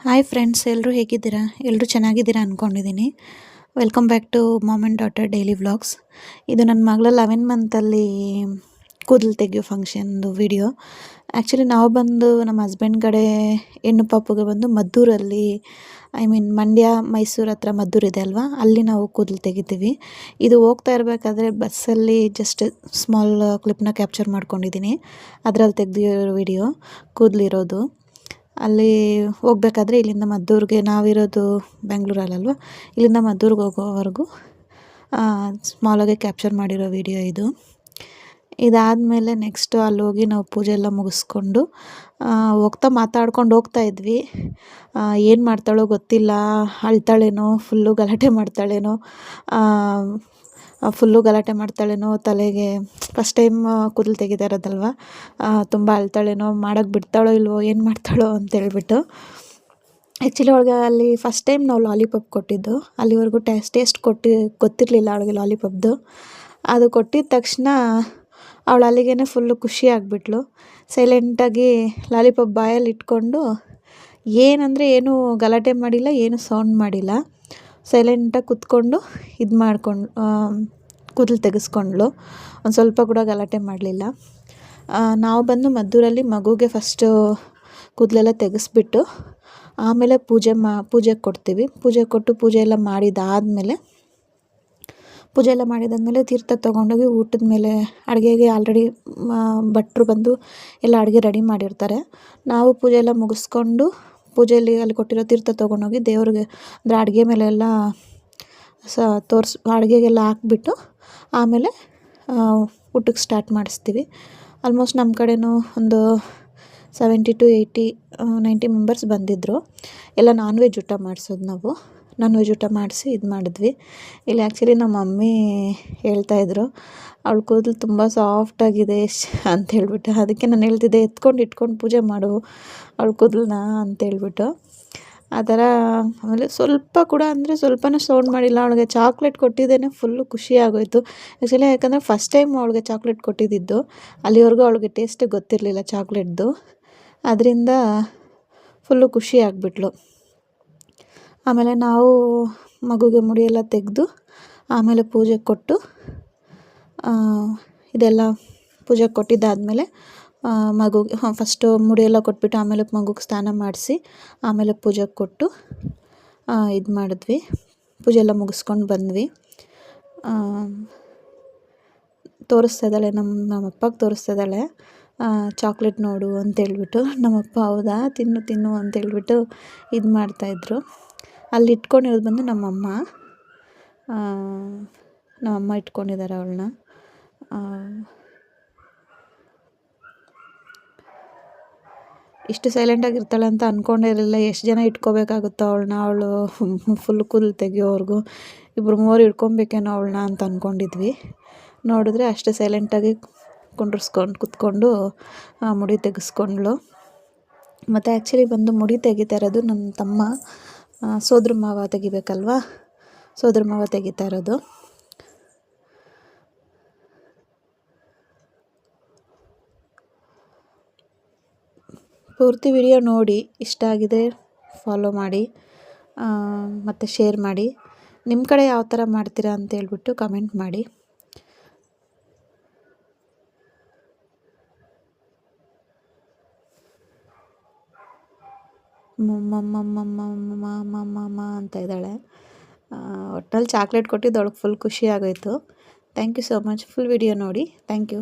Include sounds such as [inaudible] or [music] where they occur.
Hi friends ಎಲ್ಲರೂ ಹೇಗಿದ್ದೀರಾ? ಎಲ್ಲರೂ ಚೆನ್ನಾಗಿದ್ದೀರಾ ಅಂದ್ಕೊಂಡಿದ್ದೀನಿ welcome back to mom and daughter daily vlogs ಇದು ನನ್ನ ಮಗಳ ಲೆವೆನ್ ಮಂತಲ್ಲಿ ಕೂದಲು ತೆಗೆಯೋ ಫಂಕ್ಷನ್ದು ವಿಡಿಯೋ ಆ್ಯಕ್ಚುಲಿ ನಾವು ಬಂದು ನಮ್ಮ ಹಸ್ಬೆಂಡ್ ಕಡೆ ಹೆಣ್ಣು ಪಾಪುಗೆ ಬಂದು ಮದ್ದೂರಲ್ಲಿ ಐ ಮೀನ್ ಮಂಡ್ಯ, ಮೈಸೂರು ಹತ್ರ ಮದ್ದೂರು ಇದೆ ಅಲ್ವಾ? ಅಲ್ಲಿ ನಾವು ಕೂದಲು ತೆಗಿತೀವಿ. ಇದು ಹೋಗ್ತಾ ಇರಬೇಕಾದ್ರೆ ಬಸ್ಸಲ್ಲಿ ಜಸ್ಟ್ ಸ್ಮಾಲ್ ಕ್ಲಿಪ್ನ ಕ್ಯಾಪ್ಚರ್ ಮಾಡ್ಕೊಂಡಿದ್ದೀನಿ. ಅದರಲ್ಲಿ ತೆಗೆದಿರೋ ವಿಡಿಯೋ ಕೂದಲಿರೋದು. ಅಲ್ಲಿ ಹೋಗ್ಬೇಕಾದ್ರೆ ಇಲ್ಲಿಂದ ಮದ್ದೂರಿಗೆ ನಾವಿರೋದು ಬೆಂಗಳೂರಲ್ಲಲ್ವ? ಇಲ್ಲಿಂದ ಮದ್ದೂರಿಗೆ ಹೋಗೋವರೆಗೂ ಸ್ಮಾಲಾಗೆ ಕ್ಯಾಪ್ಚರ್ ಮಾಡಿರೋ ವಿಡಿಯೋ ಇದು. ಇದಾದಮೇಲೆ ನೆಕ್ಸ್ಟು ಅಲ್ಲಿ ಹೋಗಿ ನಾವು ಪೂಜೆ ಎಲ್ಲ ಮುಗಿಸ್ಕೊಂಡು ಹೋಗ್ತಾ ಮಾತಾಡ್ಕೊಂಡು ಹೋಗ್ತಾ ಇದ್ವಿ. ಏನು ಮಾಡ್ತಾಳೋ ಗೊತ್ತಿಲ್ಲ. ಅಳ್ತಾಳೇನೋ ಫುಲ್ಲು ಗಲಾಟೆ ಮಾಡ್ತಾಳೇನೋ. ಫುಲ್ಲು ಗಲಾಟೆ ಮಾಡ್ತಾಳೇನೋ ತಲೆಗೆ. ಫಸ್ಟ್ ಟೈಮ್ ಕೂದಲು ತೆಗಿತಾ ಇರೋದಲ್ವ? ತುಂಬ ಅಳ್ತಾಳೇನೋ ಮಾಡೋಕ್ಕೆ ಬಿಡ್ತಾಳೋ ಇಲ್ವೋ, ಏನು ಮಾಡ್ತಾಳೋ ಅಂತೇಳ್ಬಿಟ್ಟು ಆ್ಯಕ್ಚುಲಿ ಅವಳಿಗೆ ಅಲ್ಲಿ ಫಸ್ಟ್ ಟೈಮ್ ನಾವು ಲಾಲಿಪಾಪ್ ಕೊಟ್ಟಿದ್ದು. ಅಲ್ಲಿವರೆಗೂ ಟೇಸ್ಟ್ ಟೇಸ್ಟ್ ಕೊಟ್ಟು, ಗೊತ್ತಿರಲಿಲ್ಲ ಅವಳಿಗೆ ಲಾಲಿಪಾಪ್ದು ಅದು ಕೊಟ್ಟಿದ ತಕ್ಷಣ ಅವಳು ಅಲ್ಲಿಗೇ ಫುಲ್ಲು ಖುಷಿ ಆಗಿಬಿಟ್ಲು. ಸೈಲೆಂಟಾಗಿ ಲಾಲಿಪಾಪ್ ಬಾಯಲ್ಲಿ ಇಟ್ಕೊಂಡು, ಏನಂದರೆ ಏನೂ ಗಲಾಟೆ ಮಾಡಿಲ್ಲ, ಏನೂ ಸೌಂಡ್ ಮಾಡಿಲ್ಲ. ಸೈಲೆಂಟಾಗಿ ಕೂತ್ಕೊಂಡು ಇದು ಮಾಡ್ಕೊಂಡು ಕೂದಲು ತೆಗೆಸ್ಕೊಂಡ್ಳು. ಒಂದು ಸ್ವಲ್ಪ ಕೂಡ ಗಲಾಟೆ ಮಾಡಲಿಲ್ಲ. ನಾವು ಬಂದು ಮದ್ದೂರಲ್ಲಿ ಮಗುಗೆ ಫಸ್ಟು ಕೂದಲೆಲ್ಲ ತೆಗೆಸ್ಬಿಟ್ಟು, ಆಮೇಲೆ ಪೂಜೆ ಮಾ ಪೂಜೆಗೆ ಕೊಡ್ತೀವಿ. ಪೂಜೆ ಕೊಟ್ಟು ಪೂಜೆ ಎಲ್ಲ ಮಾಡಿದಾದಮೇಲೆ, ಪೂಜೆ ಎಲ್ಲ ಮಾಡಿದಾದಮೇಲೆ ತೀರ್ಥ ತೊಗೊಂಡೋಗಿ ಊಟದ ಮೇಲೆ ಅಡುಗೆಗೆ ಆಲ್ರೆಡಿ ಭಟ್ರು ಬಂದು ಎಲ್ಲ ಅಡುಗೆ ರೆಡಿ ಮಾಡಿರ್ತಾರೆ. ನಾವು ಪೂಜೆ ಎಲ್ಲ ಮುಗಿಸ್ಕೊಂಡು ಪೂಜೆಯಲ್ಲಿ ಅಲ್ಲಿ ಕೊಟ್ಟಿರೋ ತೀರ್ಥ ತೊಗೊಂಡೋಗಿ ದೇವ್ರಿಗೆ ಅಂದರೆ ಅಡುಗೆ ಮೇಲೆಲ್ಲ ಸ ತೋರಿಸ್ ಅಡುಗೆಗೆಲ್ಲ ಹಾಕ್ಬಿಟ್ಟು ಆಮೇಲೆ ಊಟಕ್ಕೆ ಸ್ಟಾರ್ಟ್ ಮಾಡಿಸ್ತೀವಿ. ಆಲ್ಮೋಸ್ಟ್ ನಮ್ಮ ಕಡೆಯೂ ಒಂದು seventy two eighty ninety members ಬಂದಿದ್ದರು ಎಲ್ಲ ನಾನ್ ವೆಜ್ ಊಟ ಮಾಡಿಸೋದು ನಾವು. ನಾನ್ ವೆಜ್ ಊಟ ಮಾಡಿಸಿ ಇದು ಮಾಡಿದ್ವಿ. ಇಲ್ಲಿ ಆ್ಯಕ್ಚುಲಿ ನಮ್ಮ ಮಮ್ಮಿ ಹೇಳ್ತಾಯಿದ್ರು ಅವಳ ಕೂದಲು ತುಂಬ ಸಾಫ್ಟಾಗಿದೆ [laughs] ಅಂತ ಹೇಳ್ಬಿಟ್ಟು. ಅದಕ್ಕೆ ನಾನು ಹೇಳ್ತಿದ್ದೆ, ಎತ್ಕೊಂಡು ಇಟ್ಕೊಂಡು ಪೂಜೆ ಮಾಡು, ಅವಳ ಕೂದಲನ್ನ ಅಂತೇಳ್ಬಿಟ್ಟು ಆ ಥರ ಆಮೇಲೆ ಸ್ವಲ್ಪ ಕೂಡ ಅಂದರೆ ಸ್ವಲ್ಪನೂ ಸೌಂಡ್ ಮಾಡಿಲ್ಲ. ಅವಳಿಗೆ ಚಾಕ್ಲೇಟ್ ಕೊಟ್ಟಿದ್ದೇನೆ ಫುಲ್ಲು ಖುಷಿ ಆಗೋಯಿತು. ಆ್ಯಕ್ಚುಲಿ ಯಾಕಂದರೆ ಫಸ್ಟ್ ಟೈಮ್ ಅವಳಿಗೆ ಚಾಕ್ಲೇಟ್ ಕೊಟ್ಟಿದ್ದಿದ್ದು ಅಲ್ಲಿವರೆಗೂ ಅವಳಿಗೆ ಟೇಸ್ಟ್ ಗೊತ್ತಿರಲಿಲ್ಲ ಚಾಕ್ಲೇಟ್ದು ಅದರಿಂದ ಫುಲ್ಲು ಖುಷಿ ಆಮೇಲೆ ನಾವು ಮಗುಗೆ ಮುಡಿಯೆಲ್ಲ ತೆಗೆದು ಆಮೇಲೆ ಪೂಜೆ ಕೊಟ್ಟು ಇದೆಲ್ಲ ಪೂಜೆ ಕೊಟ್ಟಿದ್ದಾದಮೇಲೆ ಮಗುಗೆ, ಹಾಂ ಫಸ್ಟು ಮುಡಿಯೆಲ್ಲ ಕೊಟ್ಬಿಟ್ಟು ಆಮೇಲೆ ಮಗುಗೆ ಸ್ನಾನ ಮಾಡಿಸಿ ಆಮೇಲೆ ಪೂಜೆ ಕೊಟ್ಟು ಇದು ಮಾಡಿದ್ವಿ. ಪೂಜೆ ಎಲ್ಲ ಮುಗಿಸ್ಕೊಂಡು ಬಂದ್ವಿ. ತೋರಿಸ್ತಾ ಇದ್ದಾಳೆ ನಮ್ಮ ನಮ್ಮಪ್ಪಗೆ ತೋರಿಸ್ತಾ ಇದ್ದಾಳೆ ಚಾಕ್ಲೇಟ್ ನೋಡು ಅಂತೇಳ್ಬಿಟ್ಟು ನಮ್ಮಪ್ಪ ಹೌದಾ, ತಿನ್ನು ತಿನ್ನು ಅಂತೇಳ್ಬಿಟ್ಟು ಇದು ಮಾಡ್ತಾಯಿದ್ರು ಅಲ್ಲಿ ಇಟ್ಕೊಂಡಿರೋದು ಬಂದು ನಮ್ಮಮ್ಮ. ನಮ್ಮಮ್ಮ ಇಟ್ಕೊಂಡಿದ್ದಾರೆ ಅವಳನ್ನ. ಇಷ್ಟು ಸೈಲೆಂಟಾಗಿ ಇರ್ತಾಳೆ ಅಂತ ಅಂದ್ಕೊಂಡೇ ಇರಲಿಲ್ಲ. ಎಷ್ಟು ಜನ ಇಟ್ಕೋಬೇಕಾಗುತ್ತೋ ಅವಳನ್ನ, ಅವಳು ಫುಲ್ ಕೂದಲು ತೆಗಿಯೋವರೆಗೂ ಇಬ್ಬರು ಮೂವರು ಇಟ್ಕೊಬೇಕೇನೋ ಅವಳನ್ನ ಅಂತ ಅಂದ್ಕೊಂಡಿದ್ವಿ ನೋಡಿದ್ರೆ ಅಷ್ಟು ಸೈಲೆಂಟಾಗಿ ಕುಂಡ್ರಿಸ್ಕೊಂಡು, ಕುತ್ಕೊಂಡು ಮುಡಿ ತೆಗೆಸ್ಕೊಂಡ್ಳು. ಮತ್ತು ಆ್ಯಕ್ಚುಲಿ ಬಂದು ಮುಡಿ ತೆಗಿತಾ ಇರೋದು ನನ್ನ ತಮ್ಮ. ಸೋದ್ರ ಮಾವ ತೆಗಿಬೇಕಲ್ವಾ? ಸೋದ್ರ ಮಾವ ತೆಗಿತಾ ಇರೋದು. ಪೂರ್ತಿ ವಿಡಿಯೋ ನೋಡಿ, ಇಷ್ಟ ಆಗಿದೆ ಫಾಲೋ ಮಾಡಿ ಮತ್ತು ಶೇರ್ ಮಾಡಿ. ನಿಮ್ಮ ಕಡೆ ಯಾವ ಥರ ಮಾಡ್ತೀರಾ ಅಂತ ಹೇಳ್ಬಿಟ್ಟು ಕಮೆಂಟ್ ಮಾಡಿ. ಮಮ್ಮ ಅಂತ ಇದ್ದಾಳೆ. ಒಟ್ಟಲ್ಲಿ ಚಾಕ್ಲೇಟ್ ಕೊಟ್ಟಿದ್ದು ಅವಳಿಗೆ ಫುಲ್ ಖುಷಿ ಆಗೋಯಿತು. Thank you so much full video ನೋಡಿ. Thank you